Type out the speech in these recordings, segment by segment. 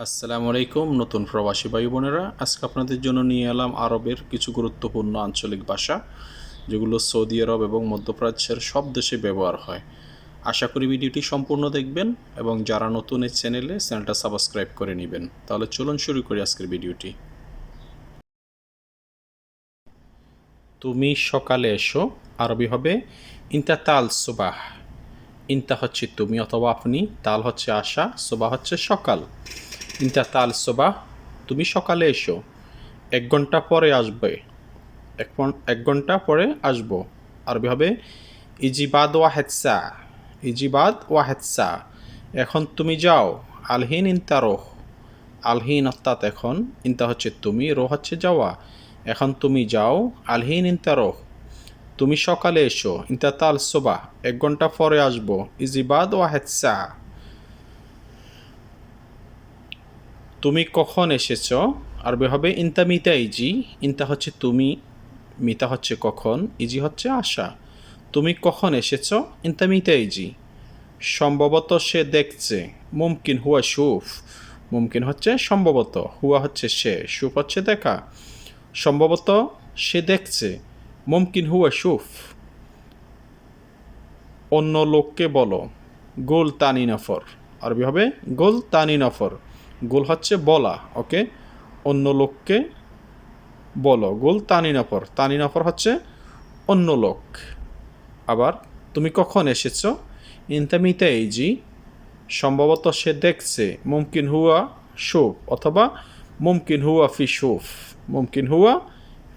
আসসালামু আলাইকুম, নতুন প্রবাসী ভাই বোনেরা। আজকে আপনাদের জন্য নিয়ে এলাম আরবের কিছু গুরুত্বপূর্ণ আঞ্চলিক ভাষা, যেগুলো সৌদি আরব এবং মধ্যপ্রাচ্যের সব দেশে ব্যবহার হয়। আশা করি ভিডিওটি সম্পূর্ণ দেখবেন এবং যারা নতুন এই চ্যানেলে, চ্যানেলটা সাবস্ক্রাইব করে নেবেন। তাহলে চলুন শুরু করি আজকের ভিডিওটি। তুমি সকালে এসো, আরবি হবে ইন্তা তাল সুবাহ। ইন্তা হচ্ছে তুমি অথবা আপনি, তাল হচ্ছে আশা, সুবাহ হচ্ছে সকাল। ইন্তা তাল সোবাহ তুমি সকালে এসো। এক ঘণ্টা পরে আসবে। এক ঘণ্টা পরে আসব। আরবি হবে, ইজিবাদ ওয়া ওয়াহেদসা ইজিবাদ ওয়া ওয়াহেদসা এখন তুমি যাও। আলহিন ইন্তা রোহ। আলহিন অর্থাৎ এখন, ইন্তা হচ্ছে তুমি রো হচ্ছে যাওয়া। এখন তুমি যাও, আলহিন ইন্তা রোহ। তুমি সকালে এসো, ইন্তা তাল সোবাহ এক ঘণ্টা পরে আসব। ইজিবাদ ওয়া ওয়াহেদসা তুমি কখন এসেছ? আরবি হবে ইনতা মিতা ইজি। ইনতা হচ্ছে তুমি, মিতা হচ্ছে কখন, ইজি হচ্ছে আশা। তুমি কখন এসেছ? ইনতা মিতা ইজি। সম্ভবত সে দেখছে। মুমকিন হুয়া সুফ মুমকিন হচ্ছে সম্ভবত। হুয়া হচ্ছে সে। সুফ হচ্ছে দেখা। সম্ভবত সে দেখছে। মুমকিন হুয়া সুফ অন্য লোককে বলো। গোল তানি নফর। আরবি হবে গোল তানি নফর। গোল হচ্ছে বলা, ওকে? অন্য লোককে বলো, গোল তানি নফর হচ্ছে অন্য লোক। আবার তুমি কখন এসেছ? ইনতামিতে এইজি সম্ভবত সে দেখছে, মুমকিন হুয়া শুফ অথবা, মুমকিন হুয়া ফি শুফ মুমকিন হুয়া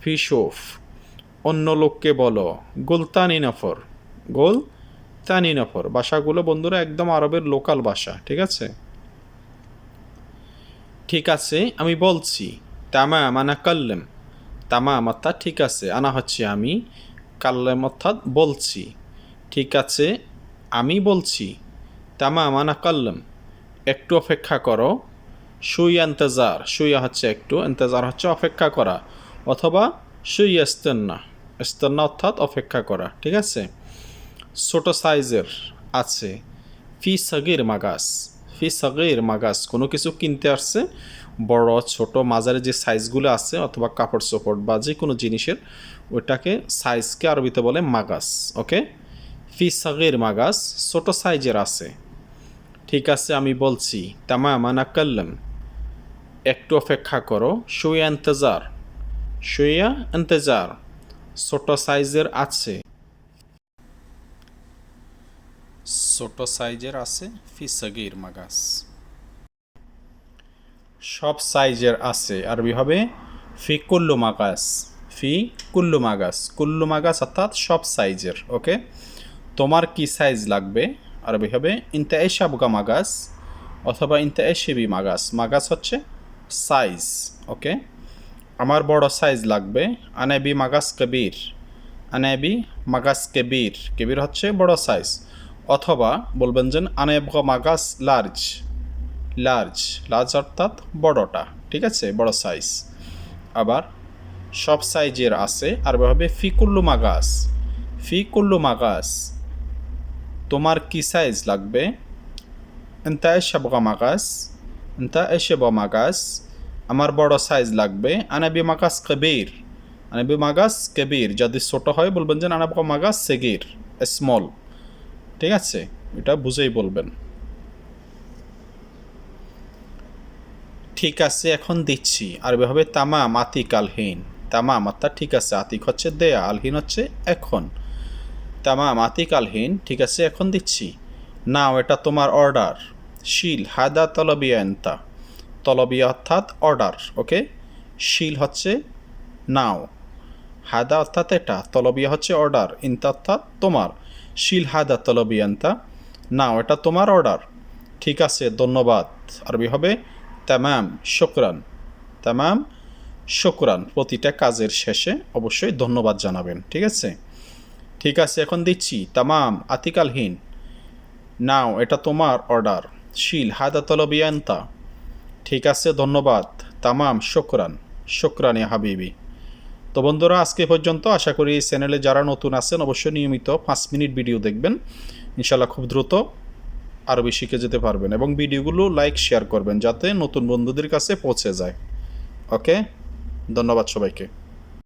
ফি শুফ অন্য লোককে বলো, গোল তানি নফর গোল তানি নফর ভাষাগুলো বন্ধুরা একদম আরবের লোকাল ভাষা ঠিক আছে? ঠিক আছে, আমি বলছি তামাম আনা কাল্লেম। তামা অর্থাৎ ঠিক আছে, আনা হচ্ছে আমি কাল্লেম অর্থাৎ বলছি। ঠিক আছে, আমি বলছি তামাম আনা কাল্লেম। একটু অপেক্ষা করো। সুই এন্তজার সুইয়া হচ্ছে একটু এন্তজার হচ্ছে অপেক্ষা করা, অথবা সুই এস্তেন্না এস্তেন্না অর্থাৎ অপেক্ষা করা, ঠিক আছে? ছোট সাইজের আছে। ফি সাগির মাগাস। ফি সাগির মাগাস, কোনো কিছু কিনতে আসছে, বড়, ছোট, মাঝারি যে সাইজগুলো আছে অথবা কাপড় চোপড় বা যে কোনো জিনিসের, ওইটাকে সাইজকে আরবিতে বলে মাগাস, ওকে? ফি সাগির মাগাস, ছোট সাইজের আছে। ঠিক আছে, আমি বলছি তামা মানা কাল্লাম একটু অপেক্ষা করো, শুয়া এন্তজার শুয়া এন্তজার ছোট সাইজের আছে। ছোট সাইজের আছে ফি সগির মাগাস। সব সাইজের আছে, আরবি হবে ফি কুল্লু মাগাস ফি কুল্লু মাগাস। কুল্লু মাগাস অর্থাৎ সব সাইজের, ওকে? তোমার কি সাইজ লাগবে? আরবি হবে ইনতা এশাবগা মাগাস অথবা ইনতা এশেবি মাগাস। মাগাস হচ্ছে সাইজ, ওকে? আমার বড় সাইজ লাগবে, আনেবি মাগাস কবির, আনেবি মাগাস কেবির। কেবির হচ্ছে বড় সাইজ। অথবা বলবেন যে আনেব মাগাস লার্জ। লার্জ লার্জ অর্থাৎ বড়টা, ঠিক আছে? বড় সাইজ আবার সব সাইজের আছে, আর হবে ফিকুল্লু মাগাস। ফিকুল্লু মাগাস, তোমার কি সাইজ লাগবে? এনতা এসবগা মাগাস, এনতা এসেব মাগাস, আমার বড় সাইজ লাগবে। আনাবি মাগাস কবির, আনাবি মাগাস কবির। যদি ছোট হয়, বলবেন যে আনাবগা মাগাস সেগির স্মল ঠিক আছে, এটা বুঝেই বলবেন। ঠিক আছে, এখন দিচ্ছি। আরবি হবে তামাম আতিক আলহীন, তামাম অর্থাৎ ঠিক আছে, আতিক হচ্ছে দেয়া, আলহীন হচ্ছে এখন। তামাম আতিক আলহীন, ঠিক আছে, এখন দিচ্ছি। নাও, এটা তোমার অর্ডার। শিল, হাদা তলবিয়া এন্তা তলবিয়া অর্থাৎ অর্ডার, ওকে? শিল হচ্ছে নাও। হাদা অর্থাৎ এটা তলবিয়া হচ্ছে অর্ডার, ইন্তা অর্থাৎ তোমার। শিল হাদা তলবিয়ান্তা। নাও, এটা তোমার অর্ডার। ঠিক আছে, ধন্যবাদ। আরবি হবে, তামাম, শুকরান। তামাম, শুকরান, প্রতিটা কাজের শেষে অবশ্যই ধন্যবাদ জানাবেন, ঠিক আছে? ঠিক আছে, এখন দিচ্ছি, তামাম, আতিকালহীন। নাও, এটা তোমার অর্ডার শিল হাদা তলবিয়ান্তা। ঠিক আছে, ধন্যবাদ, তামাম, শুকরান। শুকরান হাবিবি। তো বন্ধুরা, আজকে পর্যন্ত। আশা করি এই চ্যানেলে যারা নতুন আছেন, অবশ্যই নিয়মিত পাঁচ মিনিট ভিডিও দেখবেন। ইনশাল্লাহ খুব দ্রুত আরবি শিখে যেতে পারবেন এবং ভিডিওগুলো লাইক, শেয়ার করবেন যাতে নতুন বন্ধুদের কাছে পৌঁছে যায়। ওকে? ধন্যবাদ সবাইকে।